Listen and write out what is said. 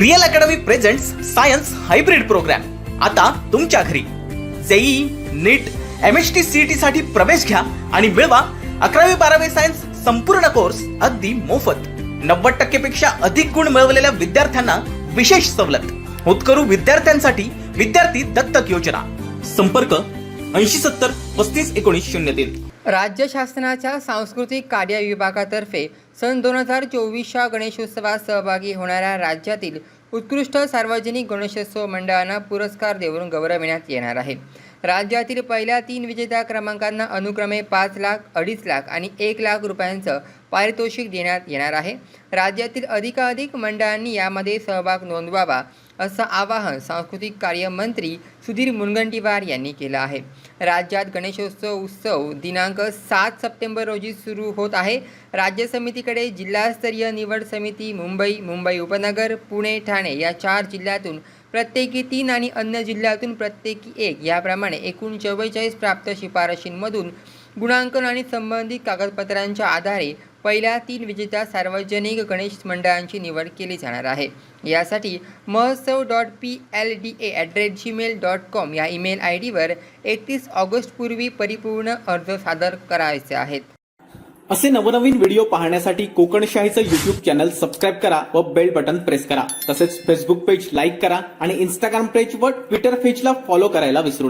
Real academy presents science hybrid programme आता तुमच्या घरी. JEE NEET M H T C T साठी प्रवेश घ्या आणि मिळवा अकरावी बारावी सायन्स संपूर्ण कोर्स अगदी मोफत. नव्वद टक्केपेक्षा अधिक गुण मिळवलेल्या विद्यार्थ्यांना विशेष सवलत. होतकरू विद्यार्थ्यांसाठी विद्यार्थी दत्तक योजना. संपर्क ऐंशी सत्तर पस्तीस एकोणीस शून्य तीन. राज्य शासनाच्या सांस्कृतिक कार्य विभागातर्फे सन दोन हजार चोवीसच्या गणेशोत्सवात सहभागी होणाऱ्या राज्यातील उत्कृष्ट सार्वजनिक गणेशोत्सव मंडळांना पुरस्कार देऊन गौरविण्यात येणार आहे. राज्यातील पहिल्या तीन विजेत्या क्रमांकांना अनुक्रमे पाच लाख अडीच लाख आणि एक लाख रुपयांचं पारितोषिक देण्यात येणार आहे. राज्यातील अधिकाधिक मंडळांनी यामध्ये सहभाग नोंदवावा असं आवाहन सांस्कृतिक कार्य मंत्री सुधीर मुनगंटीवार यांनी केलं आहे. राज्यात गणेशोत्सव उत्सव दिनांक सात सप्टेंबर रोजी सुरू होत आहे. राज्य समितीकडे जिल्हास्तरीय निवड समिती मुंबई मुंबई उपनगर पुणे ठाणे या चार जिल्ह्यातून प्रत्येकी तीन आणि अन्य जिल्ह्यातून प्रत्येकी एक याप्रमाणे एकूण चव्वेचाळीस प्राप्त शिफारशींमधून गुणांकन आणि संबंधित कागदपत्रांच्या आधारे पहिल्या तीन विजेत्या सार्वजनिक गणेश मंडळांची निवड केली जाणार आहे. यासाठी महोत्सव dot P L D A at rate Gmail dot com या ईमेल आय डीवर एकतीस ऑगस्टपूर्वी परिपूर्ण अर्ज सादर करायचे आहेत. असे नवनवीन व्हिडिओ पाहण्यासाठी कोकणशाहीचं युट्यूब चॅनल सबस्क्राईब करा व बेल बटन प्रेस करा. तसेच फेसबुक पेज लाईक करा आणि इंस्टाग्राम पेज व ट्विटर पेजला फॉलो करायला विसरू